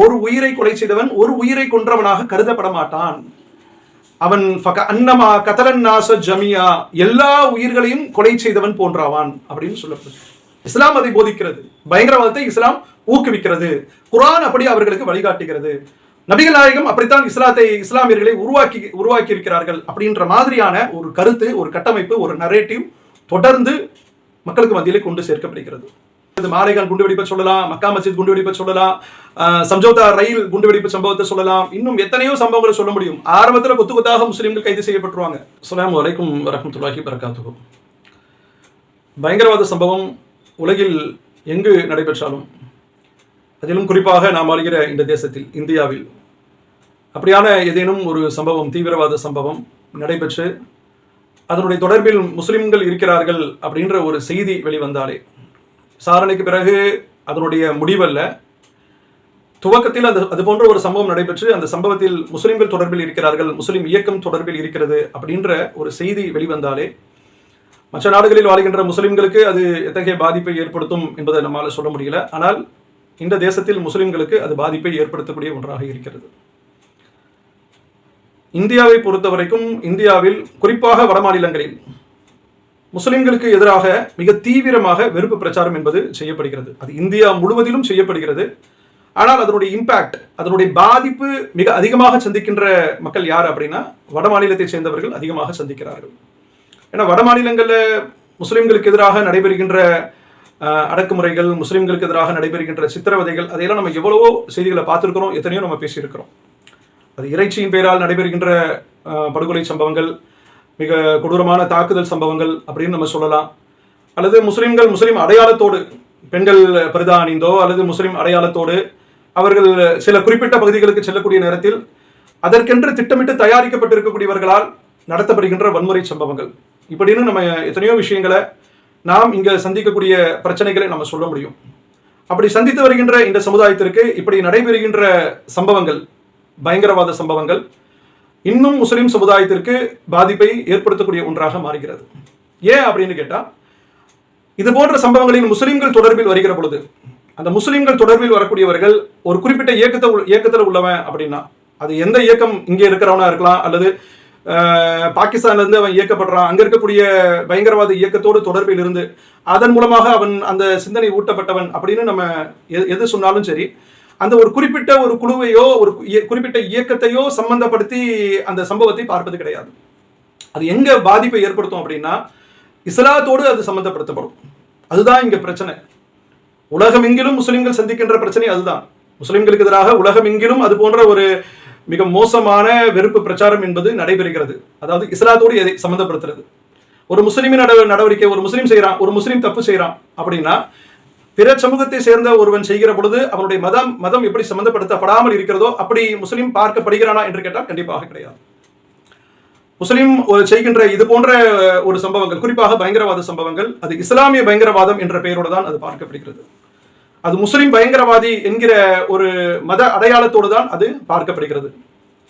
ஒரு உயிரை கொலை செய்தவன் ஒரு உயிரை கொன்றவனாக கருதப்பட மாட்டான். அவன் அன்னமா கதலன் நாச ஜமியா எல்லா உயிர்களையும் கொலை செய்தவன் போன்றாவான் அப்படின்னு சொல்லப்படுது. இஸ்லாம் அதை போதிக்கிறது. பயங்கரவாதத்தை இஸ்லாம் ஊக்குவிக்கிறது. குரான் அப்படி அவர்களுக்கு வழிகாட்டுகிறது. நபிகள் நாயகம் அப்படித்தான் இஸ்லாத்தை இஸ்லாமியர்களை உருவாக்கி உருவாக்கி இருக்கிறார்கள் அப்படின்ற மாதிரியான ஒரு கருத்து ஒரு கட்டமைப்பு ஒரு நரேட்டிவ் தொடர்ந்து மக்களுக்கு மத்தியிலே கொண்டு சேர்க்கப்படுகிறது. மாலைகள் குண்டுவெடிப்பை சொல்லலாம் மக்கா மசித் குண்டுவெடிப்பை சொல்லலாம் சம்ஜோதா ரயில் குண்டுவெடிப்பு சம்பவத்தை சொல்லலாம். இன்னும் எத்தனையோ சம்பவங்களை சொல்ல முடியும். ஆரம்பத்தில் கொத்து கொத்தாக முஸ்லீம்கள் கைது செய்யப்பட்டுருவாங்க. அஸ்லாம் வலைக்கும் வரஹ்மத்துல்லாஹி பரகாத்துகும் பயங்கரவாத சம்பவம் உலகில் எங்கு நடைபெற்றாலும் அதிலும் குறிப்பாக நாம் வாழ்கிற இந்த தேசத்தில் இந்தியாவில். அப்படியான ஏதேனும் ஒரு சம்பவம் தீவிரவாத சம்பவம் நடைபெற்று அதனுடைய தொடர்பில் முஸ்லிம்கள் இருக்கிறார்கள் அப்படின்ற ஒரு செய்தி வெளிவந்தாலே விசாரணைக்கு பிறகு அதனுடைய முடிவல்ல. துவக்கத்தில் அது அது போன்ற ஒரு சம்பவம் நடைபெற்று அந்த சம்பவத்தில் முஸ்லிம்கள் தொடர்பில் இருக்கிறார்கள் முஸ்லிம் இயக்கம் தொடர்பில் இருக்கிறது அப்படின்ற ஒரு செய்தி வெளிவந்தாலே மற்ற நாடுகளில் வாழ்கின்ற முஸ்லிம்களுக்கு அது எத்தகைய பாதிப்பை ஏற்படுத்தும் என்பதை நம்மால் சொல்ல முடியல. ஆனால் இந்த தேசத்தில் முஸ்லிம்களுக்கு அது பாதிப்பை ஏற்படுத்தக்கூடிய ஒன்றாக இருக்கிறது. இந்தியாவை பொறுத்த வரைக்கும் இந்தியாவில் குறிப்பாக வடமாநிலங்களில் முஸ்லிம்களுக்கு எதிராக மிக தீவிரமாக வெறுப்பு பிரச்சாரம் என்பது செய்யப்படுகிறது. அது இந்தியா முழுவதிலும் செய்யப்படுகிறது. ஆனால் அதனுடைய இம்பாக்ட் அதனுடைய பாதிப்பு மிக அதிகமாக சந்திக்கின்ற மக்கள் யார் அப்படின்னா வட மாநிலத்தை சேர்ந்தவர்கள் அதிகமாக சந்திக்கிறார்கள். ஏன்னா வட மாநிலங்களில் முஸ்லிம்களுக்கு எதிராக நடைபெறுகின்ற அடக்குமுறைகள் முஸ்லிம்களுக்கு எதிராக நடைபெறுகின்ற சித்திரவதைகள் அதையெல்லாம் நம்ம எவ்வளவோ செய்திகளை பார்த்துருக்கிறோம் எத்தனையோ நம்ம பேசியிருக்கிறோம். அது இறைச்சியின் பெயரால் நடைபெறுகின்ற படுகொலை சம்பவங்கள் மிக கொடூரமான தாக்குதல் சம்பவங்கள் அப்படின்னு நம்ம சொல்லலாம். அல்லது முஸ்லிம்கள் முஸ்லீம் அடையாளத்தோடு பெண்கள் பரிதா அணிந்தோ அல்லது முஸ்லீம் அடையாளத்தோடு அவர்கள் சில குறிப்பிட்ட பகுதிகளுக்கு செல்லக்கூடிய நேரத்தில் அதற்கென்று திட்டமிட்டு தயாரிக்கப்பட்டிருக்கக்கூடியவர்களால் நடத்தப்படுகின்ற வன்முறை சம்பவங்கள். இப்படின்னு நம்ம எத்தனையோ விஷயங்களை நாம் இங்கே சந்திக்கக்கூடிய பிரச்சனைகளை நம்ம சொல்ல முடியும். அப்படி சந்தித்து வருகின்ற இந்த சமுதாயத்திற்கு இப்படி நடைபெறுகின்ற சம்பவங்கள் பயங்கரவாத சம்பவங்கள் இன்னும் முஸ்லீம் சமுதாயத்திற்கு பாதிப்பை ஏற்படுத்தக்கூடிய ஒன்றாக மாறுகிறது. ஏன் அப்படின்னு கேட்டால் இது போன்ற சம்பவங்களில் முஸ்லீம்கள் தொடர்பில் வருகிற பொழுது அந்த முஸ்லீம்கள் தொடர்பில் வரக்கூடியவர்கள் ஒரு குறிப்பிட்ட இயக்கத்தை இயக்கத்தில் உள்ளவன் அப்படின்னா அது எந்த இயக்கம் இங்கே இருக்கிறவனா இருக்கலாம் அல்லது பாகிஸ்தான்லேருந்து இருந்து அவன் இயக்கப்படுறான் அங்கே இருக்கக்கூடிய பயங்கரவாத இயக்கத்தோடு தொடர்பில் இருந்து அதன் மூலமாக அவன் அந்த சிந்தனை ஊட்டப்பட்டவன் அப்படின்னு நம்ம எது சொன்னாலும் சரி அந்த ஒரு குறிப்பிட்ட ஒரு குழுவையோ ஒரு இய- குறிப்பிட்ட இயக்கத்தையோ சம்பந்தப்படுத்தி அந்த சம்பவத்தை பார்ப்பது கிடையாது. அது எங்க பாதிப்பை ஏற்படுத்தும் அப்படின்னா இஸ்லாத்தோடு அது சம்பந்தப்படுத்தப்படும். அதுதான் இங்க பிரச்சனை. உலகமெங்கிலும் முஸ்லிம்கள் சந்திக்கின்ற பிரச்சனை அதுதான். முஸ்லிம்களுக்கு எதிராக உலகமெங்கிலும் அது போன்ற ஒரு மிக மோசமான வெறுப்பு பிரச்சாரம் என்பது நடைபெறுகிறது. அதாவது இஸ்லாத்தோடு எதை சம்பந்தப்படுத்துறது? ஒரு முஸ்லிமின் நடவடிக்கை ஒரு முஸ்லீம் செய்கிறான் ஒரு முஸ்லீம் தப்பு செய்கிறான் அப்படின்னா பிற சமூகத்தை சேர்ந்த ஒருவன் செய்கிற பொழுது அவனுடைய மதம் மதம் எப்படி சம்பந்தப்படுத்தப்படாமல் இருக்கிறதோ அப்படி முஸ்லீம் பார்க்கப்படுகிறானா என்று கேட்டால் கண்டிப்பாக கிடையாது. முஸ்லீம் செய்கின்ற இது போன்ற ஒரு சம்பவங்கள் குறிப்பாக பயங்கரவாத சம்பவங்கள் அது இஸ்லாமிய பயங்கரவாதம் என்ற பெயரோடு தான் அது பார்க்கப்படுகிறது. அது முஸ்லிம் பயங்கரவாதி என்கிற ஒரு மத அடையாளத்தோடு தான் அது பார்க்கப்படுகிறது.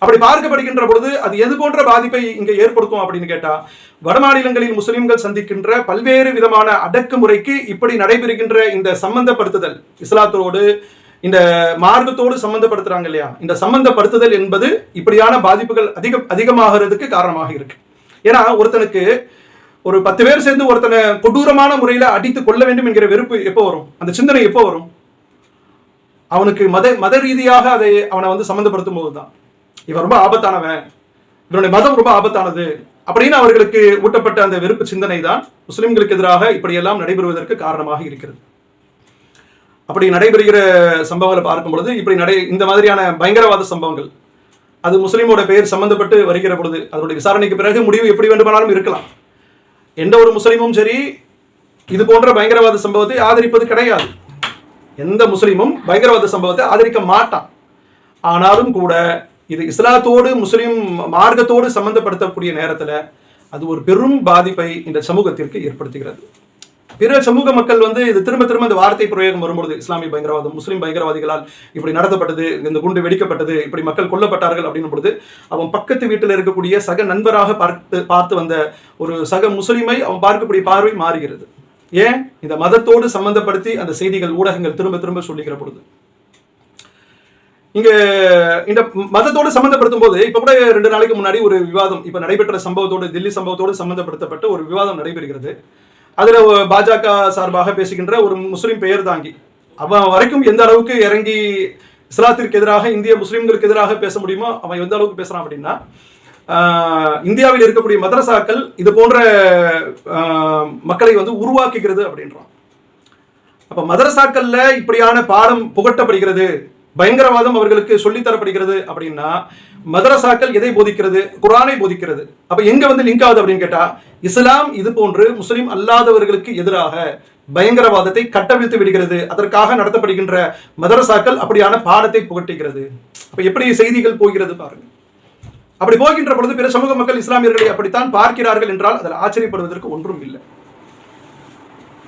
அப்படி பார்க்கப்படுகின்ற பொழுது அது எது போன்ற பாதிப்பை இங்கே ஏற்படுத்தும் அப்படின்னு கேட்டா வடமாநிலங்களில் முஸ்லிம்கள் சந்திக்கின்ற பல்வேறு விதமான அடக்குமுறைக்கு இப்படி நடைபெறுகின்ற இந்த சம்பந்தப்படுத்துதல் இஸ்லாத்தோடு இந்த மார்க்கத்தோடு சம்பந்தப்படுத்துறாங்க இல்லையா? இந்த சம்பந்தப்படுத்துதல் என்பது இப்படியான பாதிப்புகள் அதிக அதிகமாகிறதுக்கு காரணமாக இருக்கு. ஏன்னா ஒருத்தனுக்கு ஒரு பத்து பேர் சேர்ந்து ஒருத்தனை கொடூரமான முறையில அடித்து கொள்ள வேண்டும் என்கிற வெறுப்பு எப்போ வரும்? அந்த சிந்தனை எப்போ வரும்? அவனுக்கு மத மத ரீதியாக அதை அவனை வந்து சம்மந்தப்படுத்தும் போது தான் இவன் ரொம்ப ஆபத்தானவன். இவனுடைய மதம் ரொம்ப ஆபத்தானது. அப்படின்னு அவர்களுக்கு ஊட்டப்பட்ட அந்த வெறுப்பு சிந்தனை தான் முஸ்லிம்களுக்கு எதிராக இப்படியெல்லாம் நடைபெறுவதற்கு காரணமாக இருக்கிறது. அப்படி நடைபெறுகிற சம்பவங்களை பார்க்கும் பொழுது இப்படி நடை இந்த மாதிரியான பயங்கரவாத சம்பவங்கள் அது முஸ்லீமோட பெயர் சம்பந்தப்பட்டு வருகிற பொழுது அதனுடைய விசாரணைக்கு பிறகு முடிவு எப்படி வேண்டுமானாலும் இருக்கலாம். எந்த ஒரு முஸ்லீமும் சரி இது போன்ற பயங்கரவாத சம்பவத்தை ஆதரிப்பது கிடையாது. எந்த முஸ்லீமும் பயங்கரவாத சம்பவத்தை ஆதரிக்க மாட்டான். ஆனாலும் கூட இது இஸ்லாத்தோடு முஸ்லீம் மார்க்கத்தோடு சம்பந்தப்படுத்தக்கூடிய நேரத்துல அது ஒரு பெரும் பாதிப்பை இந்த சமூகத்திற்கு ஏற்படுத்துகிறது. பிற சமூக மக்கள் வந்து இது திரும்ப திரும்ப இந்த வார்த்தை பிரயோகம் வரும்பொழுது இஸ்லாமிய பயங்கரவாதம் முஸ்லீம் பயங்கரவாதிகளால் இப்படி நடத்தப்பட்டது இந்த குண்டு வெடிக்கப்பட்டது இப்படி மக்கள் கொல்லப்பட்டார்கள் அப்படின்னும் பொழுது அவன் பக்கத்து வீட்டில் இருக்கக்கூடிய சக நண்பராக பார்த்து பார்த்து வந்த ஒரு சக முஸ்லீமை அவன் பார்க்கக்கூடிய பார்வை மாறுகிறது. ஏன்? இந்த மதத்தோடு சம்பந்தப்படுத்தி அந்த செய்திகள் ஊடகங்கள் திரும்ப திரும்ப சொல்லுகிற பொழுது. இங்க இந்த மதத்தோடு சம்பந்தப்படுத்தும் போது இப்ப கூட ரெண்டு நாளைக்கு முன்னாடி ஒரு விவாதம் இப்ப நடைபெற்ற சம்பவத்தோடு தில்லி சம்பவத்தோடு சம்பந்தப்படுத்தப்பட்ட ஒரு விவாதம் நடைபெறுகிறது. அதுல பாஜக சார்பாக பேசுகின்ற ஒரு முஸ்லீம் பெயர் தாங்கி அவன் வரைக்கும் எந்த அளவுக்கு இறங்கி இஸ்லாத்திற்கு எதிராக இந்திய முஸ்லீம்களுக்கு எதிராக பேச முடியுமோ அவன் எந்த அளவுக்கு பேசுறான் அப்படின்னா இந்தியாவில் இருக்கக்கூடிய மதரசாக்கள் இது போன்ற ஆஹ், மக்களை வந்து உருவாக்குகிறது அப்படின்றான். அப்ப மதரசாக்கள்ல இப்படியான பாடம் புகட்டப்படுகிறது. பயங்கரவாதம் அவர்களுக்கு சொல்லித் தரப்படுகிறது அப்படின்னா மதரசாக்கள் எதை போதிக்கிறது? குரானை போதிக்கிறது. அப்ப எங்க வந்து லிங்க் ஆகுது அப்படின்னு கேட்டா இஸ்லாம் இது போன்று முஸ்லிம் அல்லாதவர்களுக்கு எதிராக பயங்கரவாதத்தை கட்டவிழ்த்து விடுகிறது. அதற்காக நடத்தப்படுகின்ற மதரசாக்கள் அப்படியான பாடத்தை புகட்டுகிறது. அப்ப எப்படி செய்திகள் போகிறது பாருங்க. அப்படி போகின்ற பொழுது பிற சமூக மக்கள் இஸ்லாமியர்களை அப்படித்தான் பார்க்கிறார்கள் என்றால் அதில் ஆச்சரியப்படுவதற்கு ஒன்றும் இல்லை.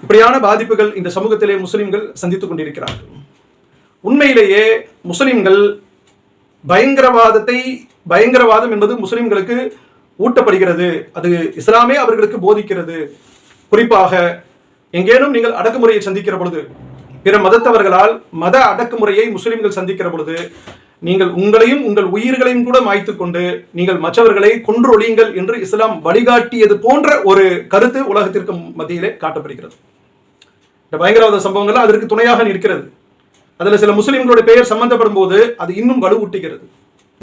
இப்படியான பாதிப்புகள் இந்த சமூகத்திலே முஸ்லிம்கள் சந்தித்துக் கொண்டிருக்கிறார்கள். உண்மையிலேயே முஸ்லிம்கள் பயங்கரவாதத்தை பயங்கரவாதம் என்பது முஸ்லிம்களுக்கு ஊட்டப்படுகிறது. அது இஸ்லாமே அவர்களுக்கு போதிக்கிறது. குறிப்பாக எங்கேனும் நீங்கள் அடக்குமுறையை சந்திக்கிற பொழுது பிற மதத்தவர்களால் மத அடக்குமுறையை முஸ்லிம்கள் சந்திக்கிற பொழுது நீங்கள் உங்களையும் உங்கள் உயிர்களையும் கூட மாய்த்து கொண்டு நீங்கள் மற்றவர்களை கொன்றொழியுங்கள் என்று இஸ்லாம் வழிகாட்டியது போன்ற ஒரு கருத்து உலகத்திற்கு மத்தியிலே காட்டப்படுகிறது. இந்த பயங்கரவாத சம்பவங்கள் அதற்கு துணையாக நிற்கிறது. அதுல சில முஸ்லிம்களுடைய பெயர் சம்பந்தப்படும் போது அது இன்னும் வலுவூட்டுகிறது.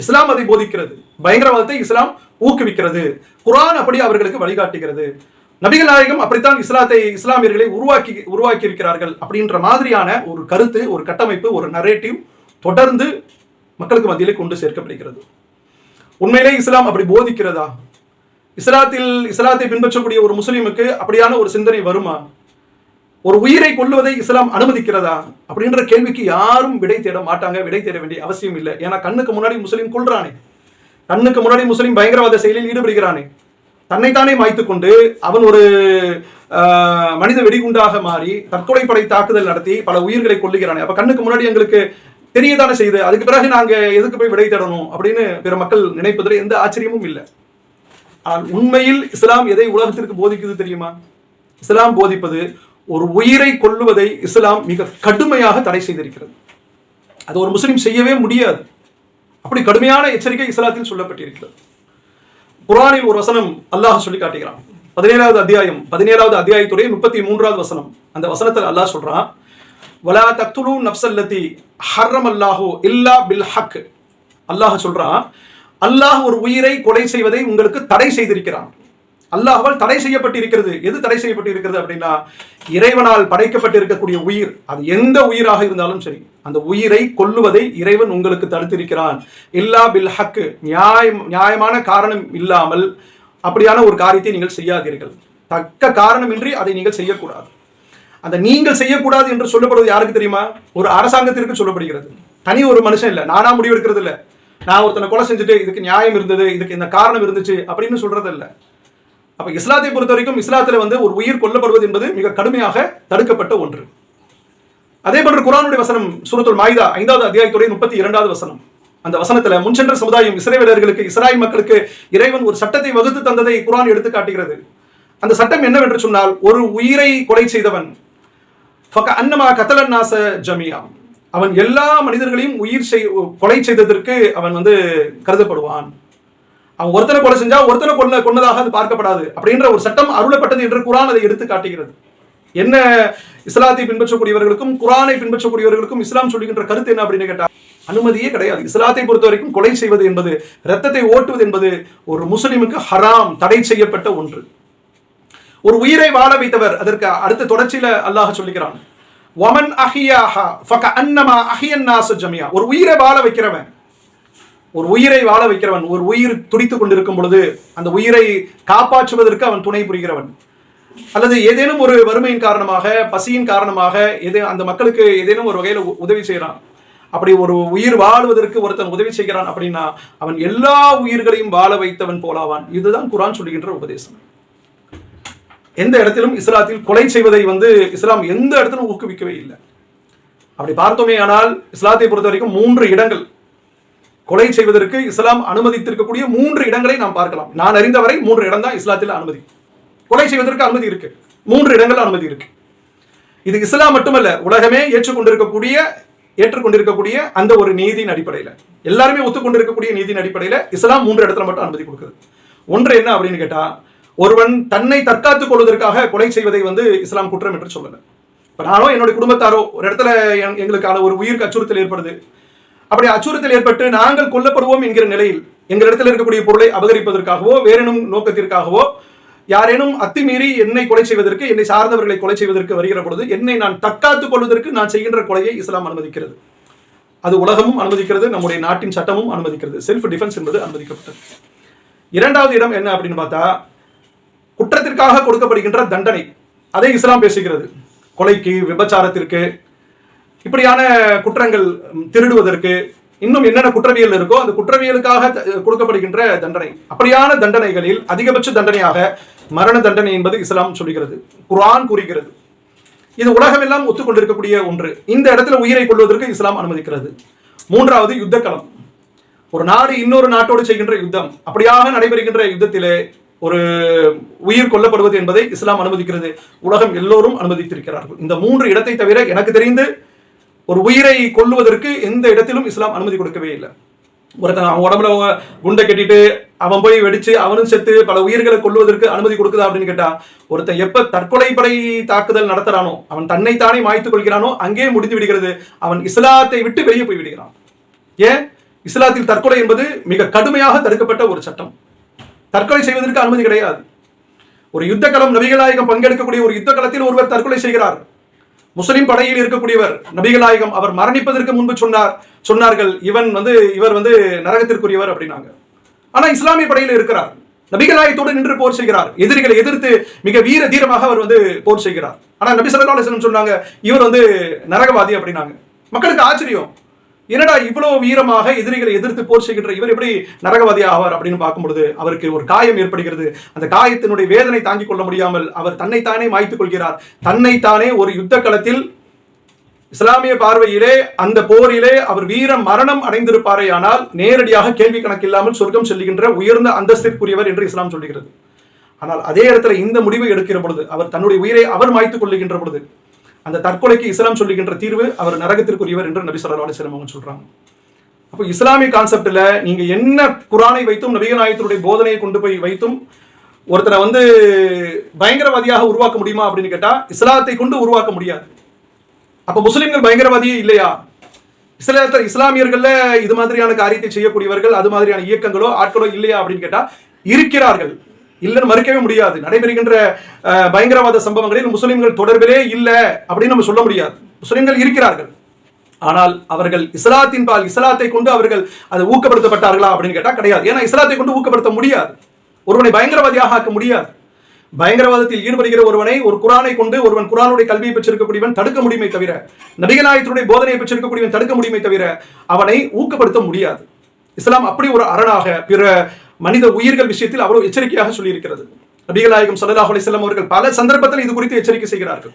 இஸ்லாம் அதை போதிக்கிறது. பயங்கரவாதத்தை இஸ்லாம் ஊக்குவிக்கிறது. குரான் அப்படி அவர்களுக்கு வழிகாட்டுகிறது. நபிகள் நாயகம் அப்படித்தான் இஸ்லாத்தை இஸ்லாமியர்களை உருவாக்கி உருவாக்கி இருக்கிறார்கள் அப்படின்ற மாதிரியான ஒரு கருத்து ஒரு கட்டமைப்பு ஒரு நரேட்டிவ் தொடர்ந்து மக்களுக்கு மத்தியிலே கொண்டு சேர்க்கப்படுகிறது. உண்மையிலே இஸ்லாம் அப்படி போதிக்கிறதா? இஸ்லாத்தில் இஸ்லாத்தை பின்பற்றக்கூடிய ஒரு முஸ்லீமுக்கு அப்படியான ஒரு சிந்தனை வருமா? ஒரு உயிரை கொள்வதை இஸ்லாம் அனுமதிக்கிறதா? அப்படின்ற கேள்விக்கு யாரும் விடை தேட மாட்டாங்க விடை தேட வேண்டிய அவசியம் இல்லை. ஏன்னா கண்ணுக்கு முன்னாடி முஸ்லீம் கொள்றானே கண்ணுக்கு முன்னாடி முஸ்லீம் பயங்கரவாத செயலில் ஈடுபடுகிறானே. தன்னைத்தானே மாய்த்து கொண்டு அவன் ஒரு ஆஹ், மனித வெடிகுண்டாக மாறி தற்கொலை படை தாக்குதல் நடத்தி பல உயிர்களை கொள்ளுகிறானே அப்ப கண்ணுக்கு முன்னாடி எங்களுக்கு தெரியதானே செய்யுது அதுக்கு பிறகு நாங்க எதுக்கு போய் விடை தேடணும்? அப்படின்னு பிற மக்கள் நினைப்பதில் எந்த ஆச்சரியமும் இல்லை. ஆனால் உண்மையில் இஸ்லாம் எதை உலகத்திற்கு போதிக்குது தெரியுமா? இஸ்லாம் போதிப்பது ஒரு உயிரை கொல்லுவதை இஸ்லாம் மிக கடுமையாக தடை செய்திருக்கிறது. அது ஒரு முஸ்லீம் செய்யவே முடியாது. அப்படி கடுமையான எச்சரிக்கை இஸ்லாத்தில் சொல்லப்பட்டிருக்கிறது. குரானில் ஒரு வசனம் அல்லாஹ் சொல்லி காட்டுகிறான். பதினேழாவது அத்தியாயம் பதினேழாவது அத்தியாயத்துடைய முப்பத்தி மூன்றாவது வசனம். அந்த வசனத்தில் அல்லாஹ் சொல்றான் வலா தக்துலு நப்சல்லதி ஹர்ரம் அல்லாஹோ இல்லா பில் ஹக் அல்லாஹ் சொல்றான் அல்லாஹ் ஒரு உயிரை கொலை செய்வதை உங்களுக்கு தடை செய்திருக்கிறான். அல்லாஹால் தடை செய்யப்பட்டிருக்கிறது. எது தடை செய்யப்பட்டிருக்கிறது அப்படின்னா இறைவனால் படைக்கப்பட்டிருக்கக்கூடிய உயிர் அது எந்த உயிராக இருந்தாலும் சரி அந்த உயிரை கொல்லுவதை இறைவன் உங்களுக்கு தடுத்திருக்கிறான். இல்லா பில் ஹக்கு நியாயம் நியாயமான காரணம் இல்லாமல் அப்படியான ஒரு காரியத்தை நீங்கள் செய்யாதீர்கள். தக்க காரணமின்றி அதை நீங்கள் செய்யக்கூடாது. அந்த நீங்கள் செய்யக்கூடாது என்று சொல்லப்படுவது யாருக்கு தெரியுமா? ஒரு அரசாங்கத்திற்கு சொல்லப்படுகிறது. தனி ஒரு மனுஷன் இல்லை நானா முடிவெடுக்கிறது இல்லை நான் ஒருத்தனை கொலை செஞ்சுட்டு இதுக்கு நியாயம் இருந்தது இதுக்கு இந்த காரணம் இருந்துச்சு அப்படின்னு சொல்றது இல்லை அப்ப இஸ்லாத்தை பொறுத்த வரைக்கும் இஸ்லாத்துல வந்து ஒரு உயிர் கொல்லப்படுவது என்பது மிக கடுமையாக தடுக்கப்பட்ட ஒன்று. அதே போன்று குரானுடைய வசனம் சூரத்துல் மாய்தா ஐந்தாவது அத்தியாயத்துடைய முப்பத்தி இரண்டாவது வசனம். அந்த வசனத்துல முன்சென்ற சமுதாயம் இஸ்ரேலர்களுக்கு இஸ்ராயல் மக்களுக்கு இறைவன் ஒரு சட்டத்தை வகுத்து தந்ததை குரான் எடுத்து காட்டுகிறது. அந்த சட்டம் என்னவென்று சொன்னால் ஒரு உயிரை கொலை செய்தவன் அன்னமா கத்தலன் நாச ஜமியா அவன் எல்லா மனிதர்களையும் உயிர் செய் கொலை செய்ததற்கு அவன் வந்து கருதப்படுவான். அவன் ஒருத்தனை கொலை செஞ்சா ஒருத்தனை கொல்ல கொன்னதாக அது பார்க்கப்படாது அப்படின்ற ஒரு சட்டம் அருளப்பட்டது என்று குரான் அதை எடுத்து காட்டுகிறது. என்ன இஸ்லாத்தை பின்பற்றக்கூடியவர்களுக்கும் குரானை பின்பற்றக்கூடியவர்களுக்கும் இஸ்லாம் சொல்லுகின்ற கருத்து என்ன அப்படின்னு கேட்டா அனுமதியே கிடையாது. இஸ்லாத்தை பொறுத்த வரைக்கும் கொலை செய்வது என்பது ரத்தத்தை ஓட்டுவது என்பது ஒரு முஸ்லிமுக்கு ஹராம் தடை செய்யப்பட்ட ஒன்று. ஒரு உயிரை வாழ வைத்தவர் அதற்கு அடுத்த தொடர்ச்சியில அல்லாஹ் சொல்லுகிறான். வமன் ஒரு உயிரை வாழ வைக்கிறவன் ஒரு உயிரை வாழ வைக்கிறவன் ஒரு உயிர் துடித்துக் கொண்டிருக்கும் பொழுது அந்த உயிரை காப்பாற்றுவதற்கு அவன் துணை புரிகிறவன். அல்லது ஏதேனும் ஒரு வறுமையின் காரணமாக பசியின் காரணமாக எது அந்த மக்களுக்கு ஏதேனும் ஒரு வகையில் உ- உதவி செய்கிறான் அப்படி ஒரு உயிர் வாழ்வதற்கு ஒருத்தன் உதவி செய்கிறான் அப்படின்னா அவன் எல்லா உயிர்களையும் வாழ வைத்தவன் போலாவான். இதுதான் குரான் சொல்லுகின்ற உபதேசம். எந்த இடத்திலும் இஸ்லாத்தில் கொலை செய்வதை வந்து இஸ்லாம் எந்த இடத்திலும் ஊக்குவிக்கவே இல்லை. அப்படி பார்த்தோமே ஆனால் இஸ்லாத்தை பொறுத்த வரைக்கும் மூன்று இடங்கள் கொலை செய்வதற்கு இஸ்லாம் அனுமதித்திருக்கக்கூடிய மூன்று இடங்களை நாம் பார்க்கலாம். நான் அறிந்தவரை மூன்று இடம் தான் இஸ்லாத்தில் அனுமதி. கொலை செய்வதற்கு அனுமதி இருக்கு. மூன்று இடங்கள் அனுமதி இருக்கு. இது இஸ்லாம் மட்டுமல்ல உலகமே ஏற்றுக்கொண்டிருக்கக்கூடிய ஏற்றுக்கொண்டிருக்கக்கூடிய அந்த ஒரு நீதியின் அடிப்படையில். எல்லாருமே ஒத்துக்கொண்டிருக்கக்கூடிய நீதியின் அடிப்படையில் இஸ்லாம் மூன்று இடத்துல மட்டும் அனுமதி கொடுக்குது. ஒன்று என்ன அப்படின்னு கேட்டால் ஒருவன் தன்னை தற்காத்துக் கொள்வதற்காக கொலை செய்வதை வந்து இஸ்லாம் குற்றம் என்று சொல்லலை இப்போ நானோ என்னுடைய குடும்பத்தாரோ ஒரு இடத்துல எங்களுக்கான ஒரு உயிருக்கு அச்சுறுத்தல் ஏற்படுது. அப்படி அச்சுறுத்தல் ஏற்பட்டு நாங்கள் கொல்லப்படுவோம் என்கிற நிலையில் எங்களிடத்தில் இருக்கக்கூடிய பொருளை அபகரிப்பதற்காகவோ வேறெனும் நோக்கத்திற்காகவோ யாரேனும் அத்துமீறி என்னை கொலை செய்வதற்கு என்னை சார்ந்தவர்களை கொலை செய்வதற்கு வருகிற பொழுது என்னை நான் தற்காத்துக் கொள்வதற்கு நான் செய்கின்ற கொலையை இஸ்லாம் அனுமதிக்கிறது. அது உலகமும் அனுமதிக்கிறது நம்முடைய நாட்டின் சட்டமும் அனுமதிக்கிறது. செல்ஃப் டிஃபென்ஸ் என்பது அனுமதிக்கப்பட்டது. இரண்டாவது இடம் என்ன அப்படின்னு பார்த்தா குற்றத்திற்காக கொடுக்கப்படுகின்ற தண்டனை. அதை இஸ்லாம் பேசுகிறது. கொலைக்கு விபச்சாரத்திற்கு இப்படியான குற்றங்கள் திருடுவதற்கு இன்னும் என்னென்ன குற்றவியல் இருக்கோ அந்த குற்றவியலுக்காக கொடுக்கப்படுகின்ற தண்டனை. அப்படியான தண்டனைகளில் அதிகபட்ச தண்டனையாக மரண தண்டனை என்பது இஸ்லாம் சொல்லுகிறது குர்ஆன் கூறுகிறது. இது உலகமெல்லாம் ஒத்துக்கொண்டிருக்கக்கூடிய ஒன்று. இந்த இடத்துல உயிரை கொள்வதற்கு இஸ்லாம் அனுமதிக்கிறது. மூன்றாவது யுத்த களம் ஒரு நாடு இன்னொரு நாட்டோடு செய்கின்ற யுத்தம். அப்படியாக நடைபெறுகின்ற யுத்தத்திலே ஒரு உயிர் கொல்லப்படுவது என்பதை இஸ்லாம் அனுமதிக்கிறது. உலகம் எல்லோரும் அனுமதித்திருக்கிறார்கள். இந்த மூன்று இடத்தை தவிர எனக்கு தெரிந்து ஒரு உயிரை கொல்லுவதற்கு எந்த இடத்திலும் இஸ்லாம் அனுமதி கொடுக்கவே இல்லை. ஒருத்தன் அவன் உடம்புல அவன் குண்டை கட்டிட்டு அவன் போய் வெடிச்சு அவனும் செத்து பல உயிர்களை கொல்லுவதற்கு அனுமதி கொடுக்குதா அப்படின்னு கேட்டா ஒருத்தன் எப்ப தற்கொலை படை தாக்குதல் நடத்துறானோ அவன் தன்னைத்தானே மாய்த்துக் கொள்கிறானோ அங்கே முடிந்து விடுகிறது. அவன் இஸ்லாத்தை விட்டு வெளியே போய் விடுகிறான். ஏன்? இஸ்லாத்தில் தற்கொலை என்பது மிக கடுமையாக தடுக்கப்பட்ட ஒரு சட்டம். தற்கொலை செய்வதற்கு அனுமதி கிடையாது. ஒரு யுத்த களம் நபிகளாயகம் பங்கெடுக்கக்கூடிய ஒரு யுத்த களத்தில் ஒருவர் தற்கொலை செய்கிறார். முஸ்லிம் படையில் இருக்கக்கூடியவர் நபிகநாயகம் அவர் மரணிப்பதற்கு முன்பு சொன்னார். சொன்னார்கள் இவன் வந்து இவர் வந்து நரகத்திற்குரியவர் அப்படின்னாங்க. ஆனா இஸ்லாமிய படையில் இருக்கிறார். நபிகநாயகத்தோடு நின்று போர் செய்கிறார். எதிரிகளை எதிர்த்து மிக வீர தீரமாக அவர் வந்து போர் செய்கிறார். ஆனா நபி சல்லா அலைஹி சொன்னாங்க இவர் வந்து நரகவாதி அப்படின்னாங்க. மக்களுக்கு ஆச்சரியம். என்னடா இவ்வளவு வீரமாக எதிரிகளை எதிர்த்து போர் செய்கின்ற இவர் எப்படி நரகவாதி ஆவார் அப்படின்னு பார்க்கும் பொழுது அவருக்கு ஒரு காயம் ஏற்படுகிறது. அந்த காயத்தினுடைய வேதனை தாங்கிக் கொள்ள முடியாமல் அவர் தன்னைத்தானே மாய்த்துக் கொள்கிறார். தன்னைத்தானே ஒரு யுத்த களத்தில் இஸ்லாமிய பார்வையிலே அந்த போரிலே அவர் வீர மரணம் அடைந்திருப்பாரேயானால் நேரடியாக கேள்வி கணக்கில்லாமல் சொர்க்கம் செல்லுகின்ற உயர்ந்த அந்தஸ்திற்குரியவர் என்று இஸ்லாம் சொல்லுகிறது. ஆனால் அதே இடத்துல இந்த முடிவை எடுக்கிற பொழுது அவர் தன்னுடைய உயிரை அவர் மாய்த்துக் கொள்ளுகின்ற பொழுது அந்த தற்கொலைக்கு இஸ்லாம் சொல்லுகின்ற தீர்வு அவர் நரகத்திற்குரியவர் என்று நபி சொல்லா அலிஸ்லாம் அவங்க சொல்றாங்க. அப்போ இஸ்லாமிய கான்செப்ட்ல நீங்க என்ன குரானை வைத்தும் நபிகநாயகத்தினுடைய போதனையை கொண்டு போய் வைத்தும் ஒருத்தரை வந்து பயங்கரவாதியாக உருவாக்க முடியுமா அப்படின்னு கேட்டால் இஸ்லாத்தை கொண்டு உருவாக்க முடியாது. அப்போ முஸ்லீம்கள் பயங்கரவாதியே இல்லையா? இஸ்லாத்த இஸ்லாமியர்களில் இது மாதிரியான காரியத்தை செய்யக்கூடியவர்கள் அது மாதிரியான இயக்கங்களோ ஆட்களோ இல்லையா அப்படின்னு கேட்டால் இருக்கிறார்கள். இல்லைன்னு மறுக்கவே முடியாது. நடைபெறுகின்ற பயங்கரவாத சம்பவங்களில் முஸ்லிம்கள் தொடர்பிலே இல்லை அப்படின்னு நம்ம சொல்ல முடியாது. முஸ்லிம்கள் இருக்கிறார்கள். ஆனால் அவர்கள் இஸ்லாத்தின் பால் இஸ்லாத்தை கொண்டு அவர்கள் அதை ஊக்கப்படுத்தப்பட்டார்களா அப்படின்னு கேட்டால் கிடையாது. ஏன்னா இஸ்லாத்தை கொண்டு ஊக்கப்படுத்த முடியாது. ஒருவனை பயங்கரவாதியாக ஆக்க முடியாது. பயங்கரவாதத்தில் ஈடுபடுகிற ஒருவனை ஒரு குரானை கொண்டு ஒருவன் குரானுடைய கல்வியை பெற்றிருக்கக்கூடியவன் தடுக்க முடியுமே தவிர நபிகநாயகத்தினுடைய போதனையை பெற்றிருக்கக்கூடியவன் தடுக்க முடியுமே தவிர அவனை ஊக்கப்படுத்த முடியாது. இஸ்லாம் அப்படி ஒரு அரணாக பிற மனித உயிர்கள் விஷயத்தில் அவ்வளவு எச்சரிக்கையாக சொல்லியிருக்கிறது. நபிகள் சல்லாஹ் ஸல்லல்லாஹு அவர்கள் பல சந்தர்ப்பத்தில் இது குறித்து எச்சரிக்கை செய்கிறார்கள்.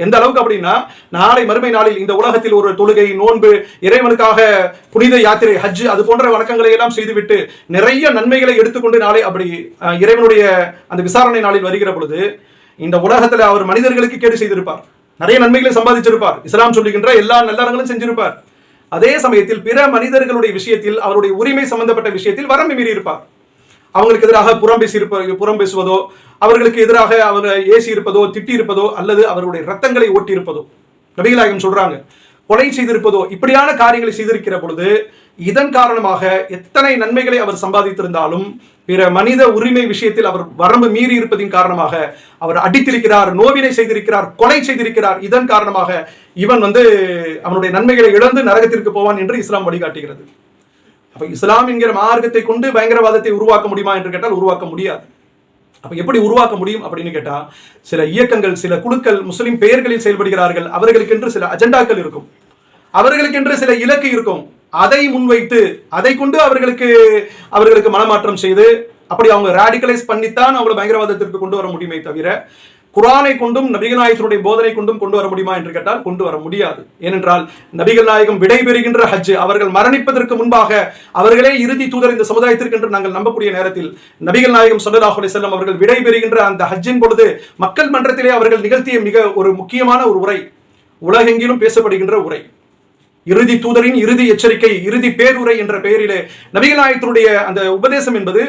எந்த அளவுக்கு அப்படின்னா நாளை மறுமை நாளில் இந்த உலகத்தில் ஒரு தொழுகை நோன்பு இறைவனுக்காக புனித யாத்திரை ஹஜ் அது போன்ற வழக்கங்களை எல்லாம் செய்துவிட்டு நிறைய நன்மைகளை எடுத்துக்கொண்டு நாளை அப்படி அஹ், இறைவனுடைய அந்த விசாரணை நாளில் வருகிற பொழுது இந்த உலகத்தில் அவர் மனிதர்களுக்கு கேடு செய்திருப்பார். நிறைய நன்மைகளை சம்பாதிச்சிருப்பார். இஸ்லாம் சொல்லுகின்ற எல்லா நல்லறங்களும் செஞ்சிருப்பார். அதே சமயத்தில் பிற மனிதர்களுடைய விஷயத்தில் அவருடைய உரிமை சம்பந்தப்பட்ட விஷயத்தில் வரம்பு மீறி இருப்பார் அவங்களுக்கு எதிராக புறம் பேசியிருப்ப புறம் பேசுவதோ அவர்களுக்கு எதிராக அவர் ஏசி இருப்பதோ திட்டி இருப்பதோ அல்லது அவருடைய ரத்தங்களை ஓட்டியிருப்பதோ நபிகளாயம் சொல்றாங்க. கொலை செய்திருப்பதோ இப்படியான காரியங்களை செய்திருக்கிற பொழுது இதன் காரணமாக எத்தனை நன்மைகளை அவர் சம்பாதித்திருந்தாலும் பிற மனித உரிமை விஷயத்தில் அவர் வரம்பு மீறி இருப்பதின் காரணமாக அவர் அடித்திருக்கிறார் நோவினை செய்திருக்கிறார் கொலை செய்திருக்கிறார். இதன் காரணமாக இவன் வந்து அவனுடைய நன்மைகளை இழந்து நரகத்திற்கு போவான் என்று இஸ்லாம் வழிகாட்டுகிறது. அப்போ இஸ்லாம் என்கிற மார்க்கத்தை கொண்டு பயங்கரவாதத்தை உருவாக்க முடியுமா என்று கேட்டால் உருவாக்க முடியாது. அப்ப எப்படி உருவாக்க முடியும் அப்படின்னு கேட்டால் சில இயக்கங்கள் சில குழுக்கள் முஸ்லீம் பெயர்களில் செயல்படுகிறார்கள் அவர்களுக்கென்று சில அஜெண்டாக்கள் இருக்கும். அவர்களுக்கென்று சில இலக்கு இருக்கும். அதை முன்வைத்து அதை கொண்டு அவர்களுக்கு அவர்களுக்கு மனமாற்றம் செய்து அப்படி அவங்க ரேடிகலைஸ் பண்ணித்தான் அவங்களை பயங்கரவாதத்திற்கு கொண்டு வர முடியுமே தவிர குரானை கொண்டும் நபிகள் நாயகத்தினுடைய போதனை கொண்டும் கொண்டு வர முடியுமா என்று கேட்டால் கொண்டு வர முடியாது. ஏனென்றால் நபிகள் நாயகம் விடைபெறுகின்ற ஹஜ் அவர்கள் மரணிப்பதற்கு முன்பாக அவர்களே இறுதி தூதர் இந்த சமுதாயத்திற்கு என்று நாங்கள் நம்பக்கூடிய நேரத்தில் நபிகள் நாயகம் ஸல்லல்லாஹு செல்லம் அவர்கள் விடைபெறுகின்ற அந்த ஹஜ்ஜின் பொழுது மக்கள் மன்றத்திலே அவர்கள் நிகழ்த்திய மிக ஒரு முக்கியமான ஒரு உரை உலகெங்கிலும் பேசப்படுகின்ற உரை. இறுதி தூதரின் இறுதி எச்சரிக்கை இறுதி பேருரை என்ற பெயரிலே நபிகள் நாயகத்தினுடைய அந்த உபதேசம் என்பது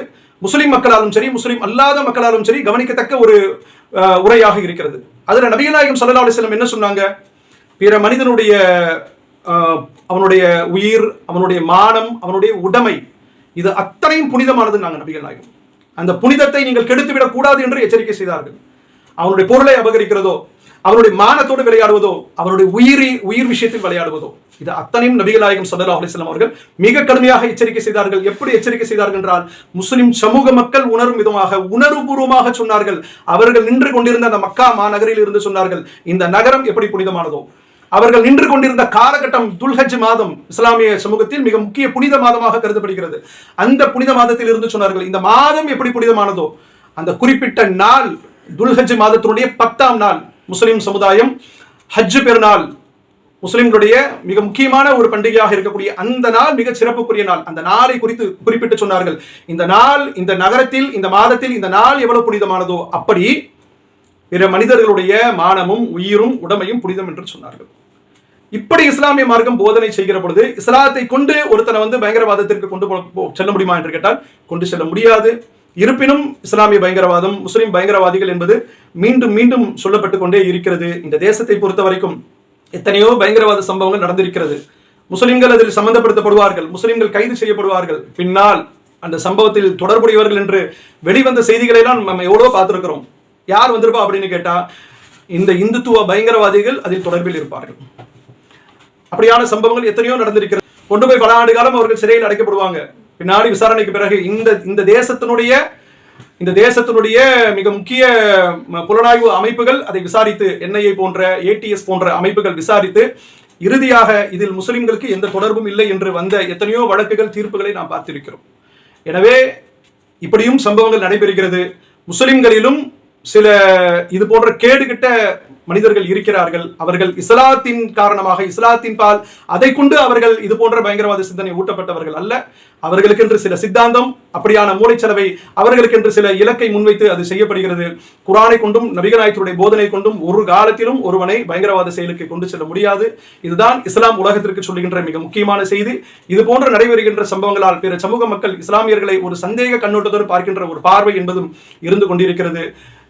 முஸ்லீம் மக்களாலும் சரி முஸ்லீம் அல்லாத மக்களாலும் சரி கவனிக்கத்தக்க ஒரு உரையாக இருக்கிறது. அதில் நபிகநாயகம் சல்லா அலிஸ்லம் என்ன சொன்னாங்க? பிற மனிதனுடைய அவனுடைய உயிர் அவனுடைய மானம் அவனுடைய உடைமை இது அத்தனையும் புனிதமானது நாங்கள் நபிகள் நாயகம். அந்த புனிதத்தை நீங்கள் கெடுத்துவிடக் கூடாது என்று எச்சரிக்கை செய்தார்கள். அவனுடைய பொருளை அபகரிக்கிறதோ அவருடைய மானத்தோடு விளையாடுவதோ அவருடைய உயிரி உயிர் விஷயத்தில் விளையாடுவதோ இது அத்தனையும் நபிகள் நாயகம் ஸல்லல்லாஹு அவர்கள் மிக கடுமையாக எச்சரிக்கை செய்தார்கள். எப்படி எச்சரிக்கை செய்தார்கள் என்றால் முஸ்லிம் சமூக மக்கள் உணரும் விதமாக உணர்வுபூர்வமாக சொன்னார்கள். அவர்கள் நின்று கொண்டிருந்த அந்த மக்கா மாநகரில் இருந்து சொன்னார்கள் இந்த நகரம் எப்படி புனிதமானதோ? அவர்கள் நின்று கொண்டிருந்த காலகட்டம் துல்ஹஜ் மாதம் இஸ்லாமிய சமூகத்தில் மிக முக்கிய புனித மாதமாக கருதப்படுகிறது. அந்த புனித மாதத்தில் இருந்து சொன்னார்கள் இந்த மாதம் எப்படி புனிதமானதோ? அந்த குறிப்பிட்ட நாள் துல்ஹஜ் மாதத்தினுடைய பத்தாம் நாள் முஸ்லீம் சமுதாயம் ஹஜ்ஜு பெருநாள் முஸ்லிம்களுடைய மிக முக்கியமான ஒரு பண்டிகையாக இருக்கக்கூடிய அந்த நாள் மிக சிறப்புக்குரிய நாள். அந்த நாளை குறித்து குறிப்பிட்டு சொன்னார்கள். இந்த நாள் இந்த நகரத்தில் இந்த மாதத்தில் இந்த நாள் எவ்வளவு புனிதமானதோ அப்படி பிற மனிதர்களுடைய மானமும் உயிரும் உடமையும் புனிதம் என்று சொன்னார்கள். இப்படி இஸ்லாமிய மார்க்கம் போதனை செய்கிற பொழுது இஸ்லாத்தை கொண்டு ஒருத்தனை வந்து பயங்கரவாதத்திற்கு கொண்டு செல்ல முடியுமா என்று கேட்டால் கொண்டு செல்ல முடியாது. இருப்பினும் இஸ்லாமிய பயங்கரவாதம் முஸ்லிம் பயங்கரவாதிகள் என்பது மீண்டும் மீண்டும் சொல்லப்பட்டு கொண்டே இருக்கிறது. இந்த தேசத்தை பொறுத்த வரைக்கும் எத்தனையோ பயங்கரவாத சம்பவங்கள் நடந்திருக்கிறது. முஸ்லிம்கள் அதில் சம்பந்தப்படுத்தப்படுவார்கள் முஸ்லிம்கள் கைது செய்யப்படுவார்கள். பின்னால் அந்த சம்பவத்தில் தொடர்புடையவர்கள் என்று வெளிவந்த செய்திகளை எல்லாம் நம்ம எவ்வளோ பார்த்திருக்கிறோம். யார் வந்திருப்பா அப்படின்னு கேட்டா இந்த இந்துத்துவ பயங்கரவாதிகள் அதில் தொடர்பில் இருப்பார்கள். அப்படியான சம்பவங்கள் எத்தனையோ நடந்திருக்கிறது. கொண்டு போய் பல ஆண்டு காலம் அவர்கள் சிறையில் அடைக்கப்படுவாங்க. பின்னாடி விசாரணைக்கு பிறகு இந்த இந்த தேசத்தினுடைய இந்த தேசத்தினுடைய மிக முக்கிய புலனாய்வு அமைப்புகள் அதை விசாரித்து என்ஐஏ போன்ற ஏடிஎஸ் போன்ற அமைப்புகள் விசாரித்து இறுதியாக இதில் முஸ்லிம்களுக்கு எந்த தொடர்பும் இல்லை என்று வந்த எத்தனையோ வழக்குகள் தீர்ப்புகளை நாம் பார்த்திருக்கிறோம். எனவே இப்படியும் சம்பவங்கள் நடைபெறுகிறது. முஸ்லிம்களிலும் சில இது போன்ற கேடுகிட்ட மனிதர்கள் இருக்கிறார்கள். அவர்கள் இஸ்லாத்தின் காரணமாக இஸ்லாத்தின் பால். அதை கொண்டு அவர்கள் இது போன்ற பயங்கரவாத சிந்தனை ஊட்டப்பட்டவர்கள் அல்ல. அவர்களுக்கென்று சில சித்தாந்தம் அப்படியான மூளைச்சலவை அவர்களுக்கென்று சில இலக்கை முன்வைத்து அது செய்யப்படுகிறது. குரானை கொண்டும் நபிகநாயகருடைய போதனை கொண்டும் ஒரு காலத்திலும் ஒருவனை பயங்கரவாத செயலுக்கு கொண்டு செல்ல முடியாது. இதுதான் இஸ்லாம் உலகத்திற்கு சொல்லுகின்ற மிக முக்கியமான செய்தி. இது போன்ற நடைபெறுகின்ற சம்பவங்களால் பிற சமூக மக்கள் இஸ்லாமியர்களை ஒரு சந்தேக கண்ணோட்டத்தோடு பார்க்கின்ற ஒரு பார்வை என்பதும் இருந்து கொண்டிருக்கிறது.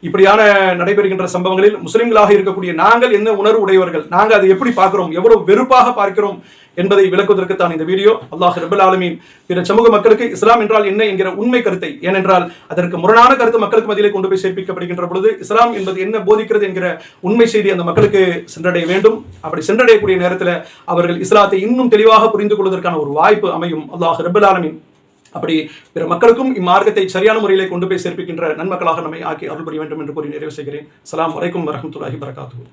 இப்படியான நடைபெறுகின்ற சம்பவங்களில் முஸ்லிம்களாக இருக்கக்கூடிய நாங்கள் என்ன உணர்வு உடையவர்கள்? நாங்கள் அதை எப்படி பார்க்கிறோம்? எவ்வளவு வெறுப்பாக பார்க்கிறோம் என்பதை விளக்குவதற்கு தான் இந்த வீடியோ. அல்லாஹ் ரபுல் ஆலமீன். பிற சமூக மக்களுக்கு இஸ்லாம் என்றால் என்ன என்கிற உண்மை கருத்தை. ஏனென்றால் அதற்கு முரணான கருத்து மக்களுக்கு மதியிலே கொண்டு போய் சேர்ப்பிக்கப்படுகின்ற பொழுது இஸ்லாம் என்பது என்ன போதிக்கிறது என்கிற உண்மை செய்தி அந்த மக்களுக்கு சென்றடைய வேண்டும். அப்படி சென்றடையக்கூடிய நேரத்தில் அவர்கள் இஸ்லாத்தை இன்னும் தெளிவாக புரிந்து கொள்வதற்கான ஒரு வாய்ப்பு அமையும். அல்லாஹ் ரபுல் ஆலமீன். அப்படி பிற மக்களுக்கும் இம்மார்க்கத்தை சரியான முறையிலே கொண்டு போய் சேர்ப்பிக்கின்ற நன்மக்களாக நம்மை ஆக்கி அருள் புரிய வேண்டும் என்று கூறி நிறைவு செய்கிறேன். சலாம் வரைக்கும் வரஹ்மத்துல்லாஹி வரகாத்துஹு